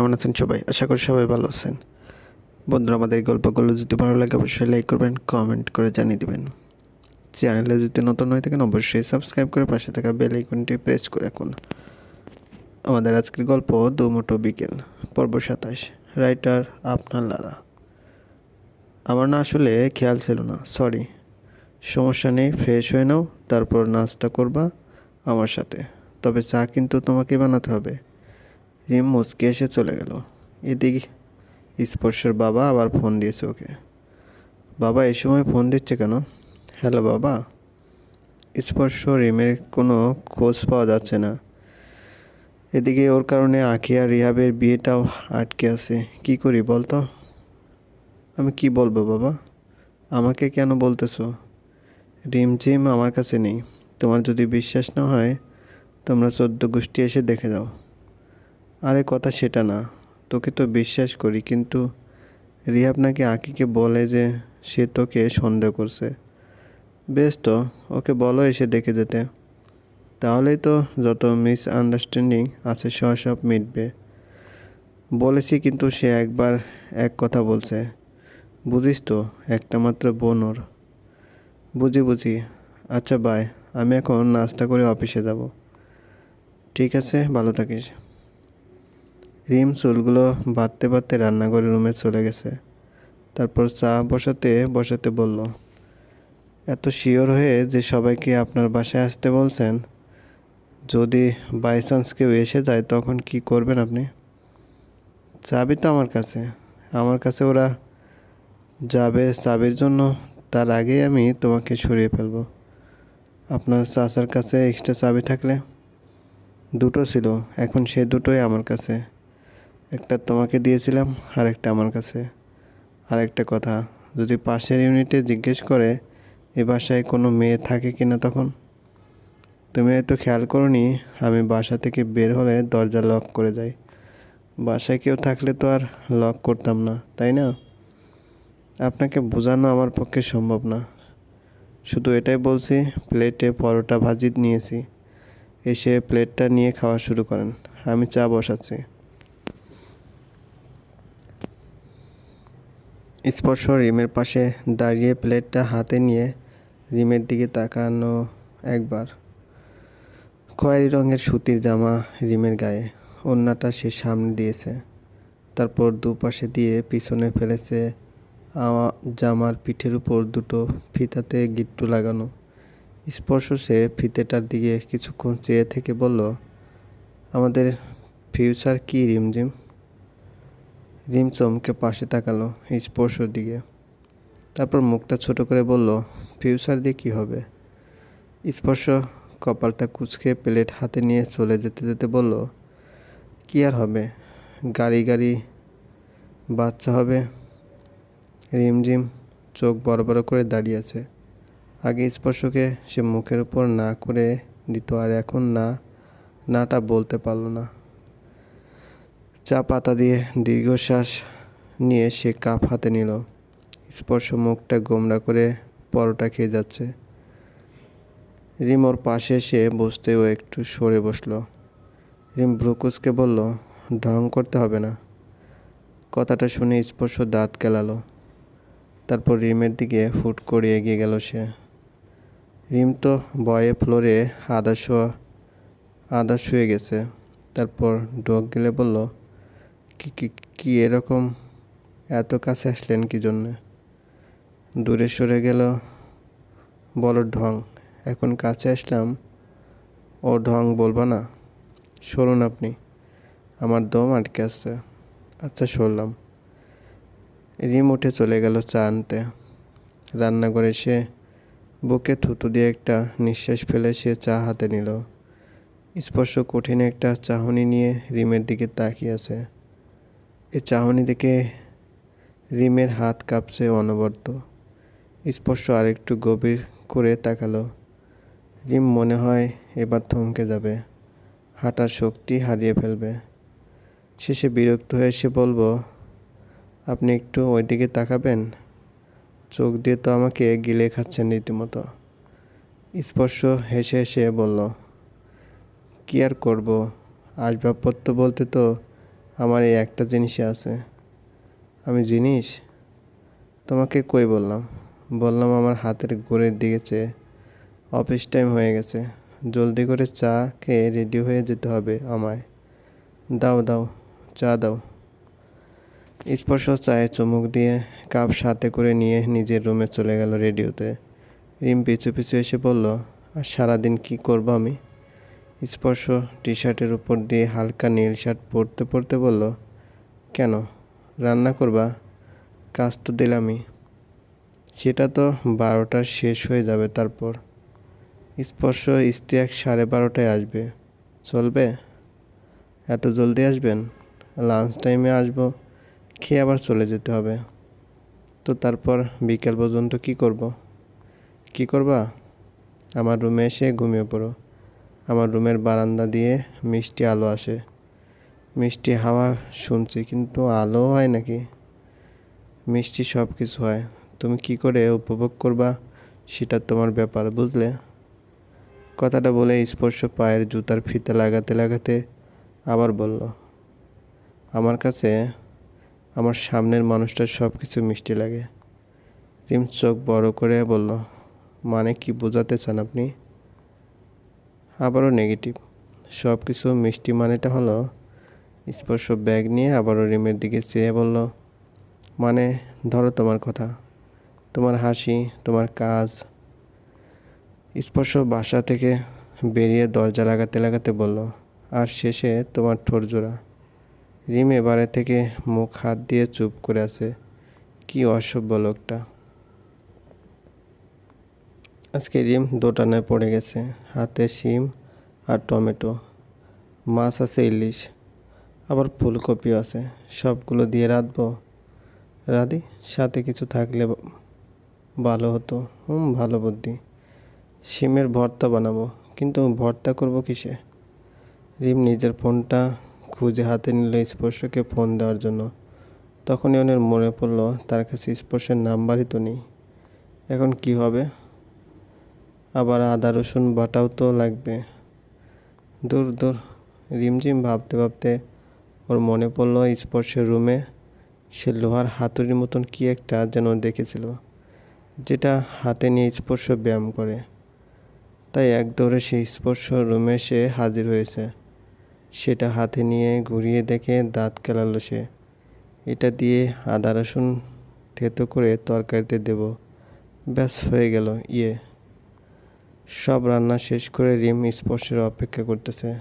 কেমন আছেন সবাই? আশা করি সবাই ভালো আছেন। বন্ধুরা, আমাদের গল্পগুলো যদি ভালো লাগে, অবশ্যই লাইক করবেন কমেন্ট করে জানিয়ে দেবেন। চ্যানেলে যদি নতুন হয়ে থাকেন, অবশ্যই সাবস্ক্রাইব করে পাশে থাকা বেল আইকনটি প্রেস করে রাখুন। আমাদের আজকের গল্প দুমুটো বিকেল, পর্ব সাতাশ রাইটার আপনার লারা। আমার না আসলে খেয়াল ছিল না সরি সমস্যা নেই ফ্রেশ হয়ে নাও, তারপর নাস্তা করবা আমার সাথে। তবে চা কিন্তু তোমাকে বানাতে হবে। রিম মুচকে এসে চলে গেল। এদিকে স্পর্শের বাবা আবার ফোন দিয়েছে ওকে। বাবা এ সময় ফোন দিচ্ছে কেন? হ্যালো বাবা। স্পর্শ রিমের কোনো খোঁজ পাওয়া যাচ্ছে না। এদিকে ওর কারণে আখি আর রিহাবের বিয়েটাও আটকে আছে। কি করি বলতো? আমি কি বলব বাবা? আমাকে কেন বলতেছো? রিমঝিম আমার কাছে নেই। তোমার যদি বিশ্বাস না হয়, তোমরা চোদ্দ গোষ্ঠী এসে দেখে যাও। আরে কথা সেটা না। তোকে তো বিশ্বাস করি, কিন্তু রিহাব নাকি আকিকে বলে যে সে তোকে সন্দেহ করছে। বেশ তো, ওকে বলো এসে দেখে যেতে। তাহলেই তো যত মিস আন্ডারস্ট্যান্ডিং আছে সহ সব মিটবে। বলেছি কিন্তু সে একবার এক কথা বলছে। বুঝিস তো, একটা মাত্র বোন ওর। বুঝি বুঝি। আচ্ছা বাই আমি এখন নাস্তা করে অফিসে যাব। ঠিক আছে, ভালো থাকিস। রিম চুলগুলো বাঁধতে বাঁধতে রান্নাঘরের রুমে চলে গেছে। তারপর চা বসাতে বসাতে বলল, এত শিওর হয়ে যে সবাইকে আপনার বাসায় আসতে বলছেন? যদি বাই চান্স কেউ এসে যায়, তখন কি করবেন আপনি? চাবি তো আমার কাছে। আমার কাছে ওরা যাবে চাবির জন্য। তার আগেই আমি তোমাকে সরিয়ে ফেলব। আপনার চাচার কাছে এক্সট্রা চাবি থাকলে? দুটো ছিল। এখন সে দুটোই আমার কাছে। একটা তোমাকে দিয়েছিলাম আর একটা আমার কাছে। আর একটা কথা, যদি পাশের ইউনিটে জিজ্ঞেস করে, এ বাসায় কোনো মেয়ে থাকে কি না তখন? তুমি হয়তো খেয়াল করনি, আমি বাসা থেকে বের হলে দরজা লক করে যাই বাসায় কেউ থাকলে তো আর লক করতাম না, তাই না? আপনাকে বোঝানো আমার পক্ষে সম্ভব না। শুধু এটাই বলছি, প্লেটে পরোটা ভাজি নিয়েছি। এসে প্লেটটা নিয়ে খাওয়া শুরু করেন। আমি চা বসাচ্ছি। স্পর্শ রিমের পাশে দাঁড়িয়ে প্লেটটা হাতে নিয়ে রিমের দিকে তাকানো একবার। খয়েরি রঙের সুতির জামা রিমের গায়ে। ওড়নাটা সে সামনে দিয়েছে। তারপর দুপাশে দিয়ে পিছনে ফেলেছে জামার পিঠের উপর দুটো ফিতাতে গিট্টু লাগানো। স্পর্শ সে ফিতেটার দিকে কিছুক্ষণ চেয়ে থেকে বলল, আমাদের ফিউচার কি, রিমঝিম? রিম চমকে পাশে তাকালো স্পর্শর দিকে। তারপর মুখটা ছোট করে বলল, ফিউচার দিয়ে কী হবে? স্পর্শ কপালটা কুচকে প্লেট হাতে নিয়ে চলে যেতে যেতে বলল, কী আর হবে? গাড়ি গাড়ি, বাচ্চা হবে। রিমঝিম চোখ বড় বড় করে দাঁড়িয়ে আছে। আগে স্পর্শকে সে মুখের উপর না করে দিত, আর এখন না, নাটা বলতে পারল না। চা পাতা দিয়ে দীর্ঘশ্বাস নিয়ে সে কাপ হাতে নিল। স্পর্শ মুখটা গোমরা করে পরোটা খেয়ে যাচ্ছে। রিম ওর পাশে এসে বসতে ও একটু সরে বসল। রিম ব্রুকুসকে বলল, ঢং করতে হবে না। কথাটা শুনে স্পর্শ দাঁত কেলালো। তারপর রিমের দিকে ফুট করে এগিয়ে গেল সে। রিম তো বয়ে ফ্লোরে আদা শোয়া আদা শুয়ে গেছে। তারপর ডোক গেলে বলল কি এরকম এত কাছে আসলেন কি জন্যে? দূরে সরে গেল বলো ঢং। এখন কাছে আসলাম, ও ঢং বলবা না। সরুন আপনি, আমার দম আটকে আসছে আচ্ছা সরলাম। রিম উঠে চলে গেল চা আনতে। রান্নাঘরে সে বুকে থুতু দিয়ে একটা নিঃশ্বাস ফেলে সে চা হাতে নিল। স্পর্শ কঠিন একটা চাহনি নিয়ে রিমের দিকে তাকিয়ে আছে। এই চাহনি দেখে রিমের হাত কাঁপছে অনবরত। স্পর্শ আরেকটু গভীর করে তাকালো। রিম মনে হয় এবার থমকে যাবে। হাঁটার শক্তি হারিয়ে ফেলবে। শেষে বিরক্ত হয়ে সে বলব, আপনি একটু ওইদিকে তাকাবেন? চোখ দিয়ে তো আমাকে গিলে খাচ্ছেন রীতিমতো। স্পর্শ হেসে হেসে বলল, কি আর করব? আসবাবপত্র বলতে তো আমার এই একটা জিনিসই আছে। আমি জিনিস? তোমাকে কই বললাম? বললাম আমার হাতের গোড়ের দিকে চেয়ে। অফিস টাইম হয়ে গেছে। জলদি করে চা খেয়ে রেডি হয়ে যেতে হবে আমায়। দাও দাও, চা দাও। স্পর্শ চায়ে চুমুক দিয়ে কাপ সাথে করে নিয়ে নিজের রুমে চলে গেল রেডিওতে। রিম পিছু পিছু এসে বলল, আর সারাদিন কি করব আমি? স্পর্শ টি শার্টের উপর দিয়ে হালকা নীল শার্ট পরতে পরতে বলল, কেন? রান্না করবা? কাজ তো দিলামই। সেটা তো বারোটার শেষ হয়ে যাবে তারপর। স্পর্শ ইস্তিয়াক সাড়ে বারোটায় আসবে। চলবে? এত জলদি আসবেন? লাঞ্চ টাইমে আসব, খেয়ে আবার চলে যেতে হবে। তো তারপর বিকেল পর্যন্ত কি করব? কি করবা? আমার রুমে এসে ঘুমিয়ে পড়ো। আমার রুমের বারান্দা দিয়ে মিষ্টি আলো আসে। মিষ্টি হাওয়া শুনছি, কিন্তু আলো হয় নাকি? মিষ্টি সব কিছু হয়। তুমি কি করে উপভোগ করবা? সেটা তোমার ব্যাপার, বুঝলে? কথাটা বলে স্পর্শ পায়ের জুতার ফিতে লাগাতে লাগাতে আবার বলল, আমার কাছে, আমার সামনের মানুষটার সব কিছু মিষ্টি লাগে। রিম চোখ বড় করে বলল মানে কি বোঝাতে চান আপনি? আবারও নেগেটিভ সব কিছু মিষ্টি মানেটা হলো, স্পর্শ ব্যাগ নিয়ে আবারও রিমের দিকে চেয়ে বলল মানে ধরো তোমার কথা। তোমার হাসি, তোমার কাজ। স্পর্শ বাসা থেকে বেরিয়ে দরজা লাগাতে লাগাতে বলল, আর শেষে তোমার ঠোঁট জোড়া। রিম এবারে থেকে মুখ হাত দিয়ে চুপ করে আছে। কি অসভ্য লোকটা। আজকে রিম দোটানায় পড়ে গেছে। হাতে শিম আর টমেটো। মাছ আছে ইলিশ, আবার ফুলকপিও আছে। সবগুলো দিয়ে রাঁধবো। রাধি, সাথে কিছু থাকলে ভালো হতো। হুম, ভালো বুদ্ধি। শিমের ভর্তা বানাবো, কিন্তু ভর্তা করব কিসে? রিম নিজের ফোনটা খুঁজে হাতে নিল স্পর্শকে ফোন দেওয়ার জন্য। তখনই ওনের মনে পড়ল, তার কাছে স্পর্শের নাম্বারই তো নেই। এখন কি হবে? আবার আদা, রসুন বাটাও তো লাগবে। দূর দূর। রিমঝিম ভাবতে ভাবতে ওর মনে পড়ল স্পর্শের রুমে সে লোহার হাতুড়ির মতন কি একটা যেন দেখেছিল, যেটা হাতে নিয়ে স্পর্শ ব্যায়াম করে। তাই এক দৌড়ে সেই স্পর্শ রুমে সে হাজির হয়েছে। সেটা হাতে নিয়ে ঘুরিয়ে দেখে দাঁত কেলালো সে। এটা দিয়ে আদা, রসুন থেতো করে তরকারিতে দেব। ব্যাস, হয়ে গেল। ইয়ে। সব রান্না শেষ করে রিম স্পর্শের অপেক্ষা করতেছে।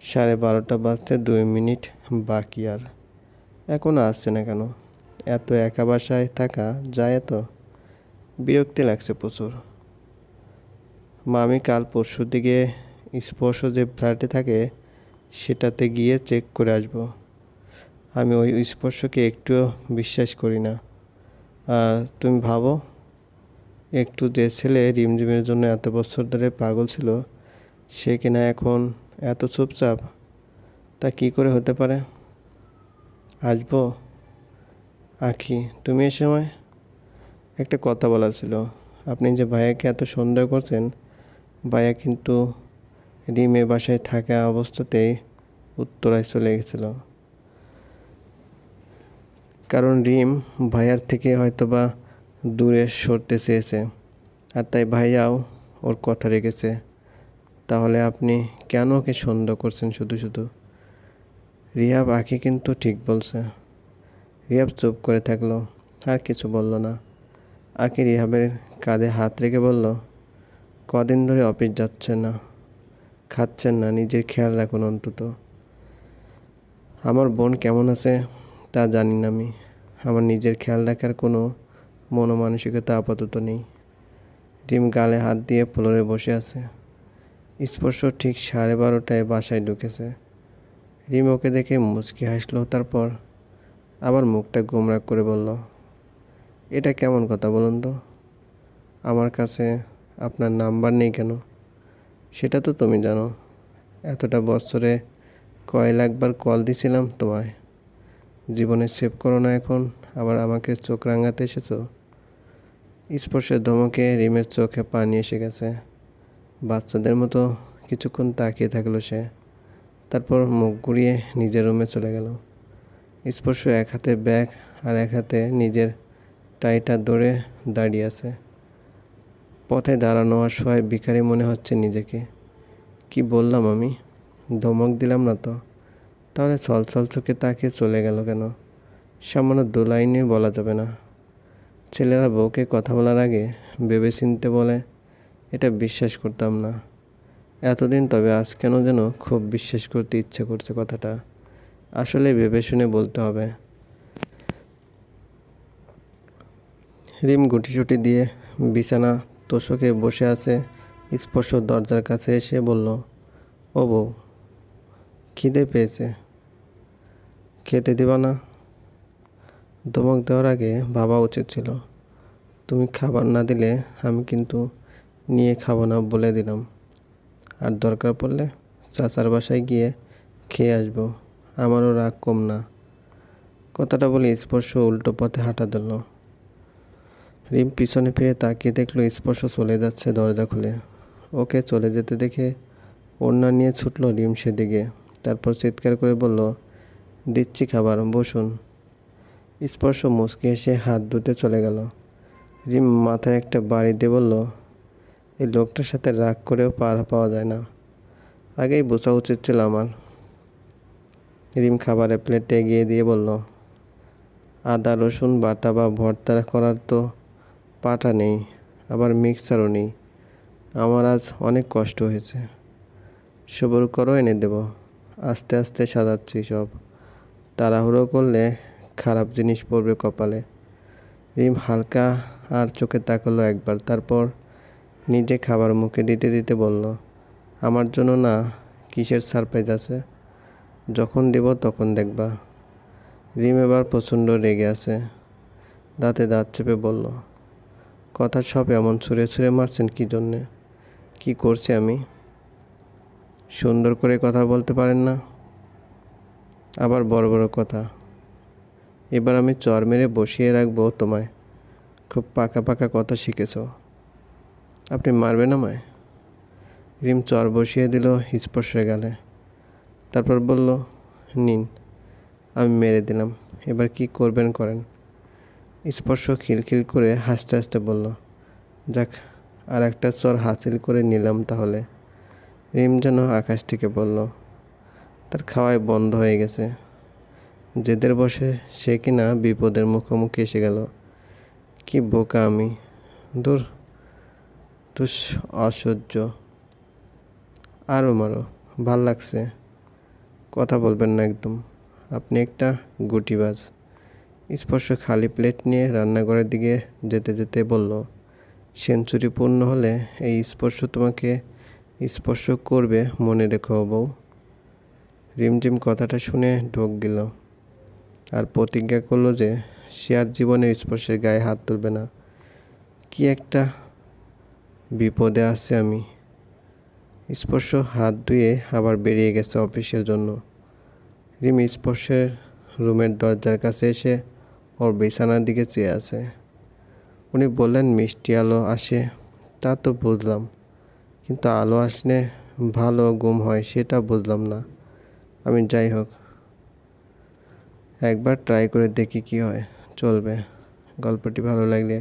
সাড়ে বারোটা বাজতে দুই মিনিট বাকি আর। এখনও আসছে না কেন? এত একা বাসায় থাকা যায় এত বিরক্তি লাগছে প্রচুর। মামি কাল পরশুর দিকে স্পর্শ যে ফ্ল্যাটে থাকে, সেটাতে গিয়ে চেক করে আসব। আমি ওই স্পর্শকে একটুও বিশ্বাস করি না। আর তুমি ভাবো? একটু যে ছেলে রিমঝিমের জন্য এত বছর ধরে পাগল ছিল, সে কিনা এখন এত চুপচাপ? তা কি করে হতে পারে? আসব? আখি, তুমি এ সময়? একটা কথা বলার ছিল। আপনি যে ভাইয়াকে এত সন্দেহ করছেন, ভাইয়া কিন্তু রিমে বাসায় থাকা অবস্থাতেই উত্তরায় চলে গেছিল। কারণ রিম ভাইয়ার থেকে হয়তোবা দূরে সরতে চেয়েছে। আর তাই ভাইয়াও ওর কথা রেখেছে। তাহলে আপনি কেন ওকে সন্দেহ করছেন শুধু শুধু? রিহাব আঁকি কিন্তু ঠিক বলছে। রিহাব চুপ করে থাকল, আর কিছু বলল না। আঁকি রিহাবের কাঁধে হাত রেখে বলল, কদিন ধরে অফিস যাচ্ছেন না, খাচ্ছেন না, নিজের খেয়াল রাখুন অন্তত। আমার বোন কেমন আছে তা জানি না আমি। আমার নিজের খেয়াল রাখার কোনো মনোমানসিকতা আপাতত নেই। রিম গালে হাত দিয়ে ফ্লোরে বসে আছে। স্পর্শ ঠিক সাড়ে বারোটায় বাসায় ঢুকেছে। রিম ওকে দেখে মুচকি হাসলো, তারপর আবার মুখটা গোমরা করে বলল, এটা কেমন কথা বলুন তো? আমার কাছে আপনার নাম্বার নেই কেন? সেটা তো তুমি জানো। এতটা বছরে কয় লাখবার কল দিছিলাম তোমায়। জীবনে সেভ করো না এখন, আবার আমাকে চোখ রাঙাতে এসেছ? স্পর্শের ধমকে রিমের চোখে পানি এসে গেছে। বাচ্চাদের মতো কিছুক্ষণ তাকিয়ে থাকল সে। তারপর মুখ ঘুরিয়ে নিজের রুমে চলে গেল। স্পর্শ এক হাতে ব্যাগ আর এক হাতে নিজের টাইটা ধরে দাঁড়িয়ে আছে। পথে দাঁড়ানো অসহায় ভিখারি মনে হচ্ছে নিজেকে। কি বললাম আমি? ধমক দিলাম না তো? তাহলে ছলছল চোখে তাকিয়ে চলে গেল কেন? সামান্য দু লাইনে বলা যাবে না। ছেলেরা বউকে কথা বলার আগে ভেবে চিনতে বলে, এটা বিশ্বাস করতাম না। এতদিন তবে আজ কেন যেন খুব বিশ্বাস করতে ইচ্ছে করছে কথাটা। আসলে ভেবে শুনে বলতে হবে। রিম গুটিসুটি দিয়ে বিছানা তোষকে বসে আছে স্পর্শ দরজার কাছে এসে বলল, ও বউ, খিদে পেয়েছে। খেতে দিবা না? ধমক দেওয়ার আগে ভাবা উচিত ছিল, তুমি খাবার না দিলে আমি কিন্তু নিয়ে খাব না বলে দিলাম। আর দরকার পড়লে চাচার বাসায় গিয়ে খেয়ে আসব, আমারও রাগ কম না। কথাটা বলে স্পর্শ উল্টো পথে হাঁটা দিল রিম পিছনে ফিরে তাকিয়ে দেখল স্পর্শ চলে যাচ্ছে দরজা খুলে। ওকে চলে যেতে দেখে ওড়না নিয়ে ছুটলো রিম সেদিকে, তারপর চিৎকার করে বলল, দিচ্ছি খাবার, বসুন। স্পর্শ মুচকে এসে হাত ধুতে চলে গেল। রিম মাথায় একটা বাড়ি দিয়ে বলল, এই লোকটার সাথে রাগ করেও পার পাওয়া যায় না। আগেই বোঝা উচিত ছিল আমার। রিম খাবারের প্লেটে এগিয়ে দিয়ে বলল, আদা, রসুন, বাটা বা ভর্তা করার তো পাটা নেই, আবার মিক্সারও নেই। আমার আজ অনেক কষ্ট হয়েছে। সবর করো, এনে দেব। আস্তে আস্তে সাজাচ্ছি সব। তাড়াহুড়ো করলে খারাপ জিনিস পড়বে কপালে। রিম হালকা আর চোখে তাকালো একবার, তারপর নিজে খাবার মুখে দিতে দিতে বলল, আমার জন্য না, কিসের সারপ্রাইজ আছে? যখন দেব তখন দেখবা। রিম এবার প্রচণ্ড রেগে আছে, দাঁতে দাঁত চেপে বলল, কথা সব এমন ছুঁড়ে ছুঁড়ে মারছেন কী জন্যে? কি করছি আমি? সুন্দর করে কথা বলতে পারেন না? আবার বড় বড় কথা এবার আমি চর মেরে বসিয়ে রাখব তোমায়। খুব পাকা পাকা কথা শিখেছ। আপনি মারবেন আমায়? রিম চর বসিয়ে দিল স্পর্শে গেলে। তারপর বলল, নিন, আমি মেরে দিলাম, এবার কি করবেন করেন। স্পর্শ খিলখিল করে হাসতে হাসতে বলল, যাক, আর একটা চর হাসিল করে নিলাম তাহলে। রিম যেন আকাশ থেকে বলল, তার খাওয়ায় বন্ধ হয়ে গেছে। জেদের বসে, সে কিনা বিপদের মুখোমুখি এসে গেল? কি বোকা আমি? দূর দুস অসহ্য। আরও মারো, ভালো লাগছে। কথা বলবেন না একদম। আপনি একটা গুটিবাজ। স্পর্শ খালি প্লেট নিয়ে রান্নাঘরের দিকে যেতে যেতে বলল, সেঞ্চুরি পূর্ণ হলে এই স্পর্শ তোমাকে স্পর্শ করবে, মনে রেখো বউ। রিমঝিম কথাটা শুনে ঢোক গেল। আর প্রতিজ্ঞা করল যে সে আর জীবনে স্পর্শের গায়ে হাত তুলবে না। কি একটা বিপদে আছে আমি। স্পর্শ হাত ধুয়ে আবার বেরিয়ে গেছে অফিসের জন্য। রিম স্পর্শের রুমের দরজার কাছে এসে ওর বিছানার দিকে চেয়ে আছে। উনি বললেন, মিষ্টি আলো আসে, তা তো বুঝলাম। কিন্তু আলো আসলে ভালো ঘুম হয়, সেটা বুঝলাম না। আমি যাই হোক একবার ট্রাই করে দেখি কি হয়, চলবে। গল্পটি ভালো লাগলে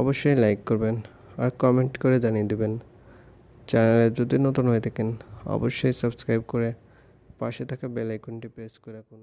অবশ্যই লাইক করবেন আর কমেন্ট করে জানিয়ে দেবেন। চ্যানেলে যদি নতুন হয়ে থাকেন, অবশ্যই সাবস্ক্রাইব করে পাশে থাকা বেল আইকনটি প্রেস করে রাখুন।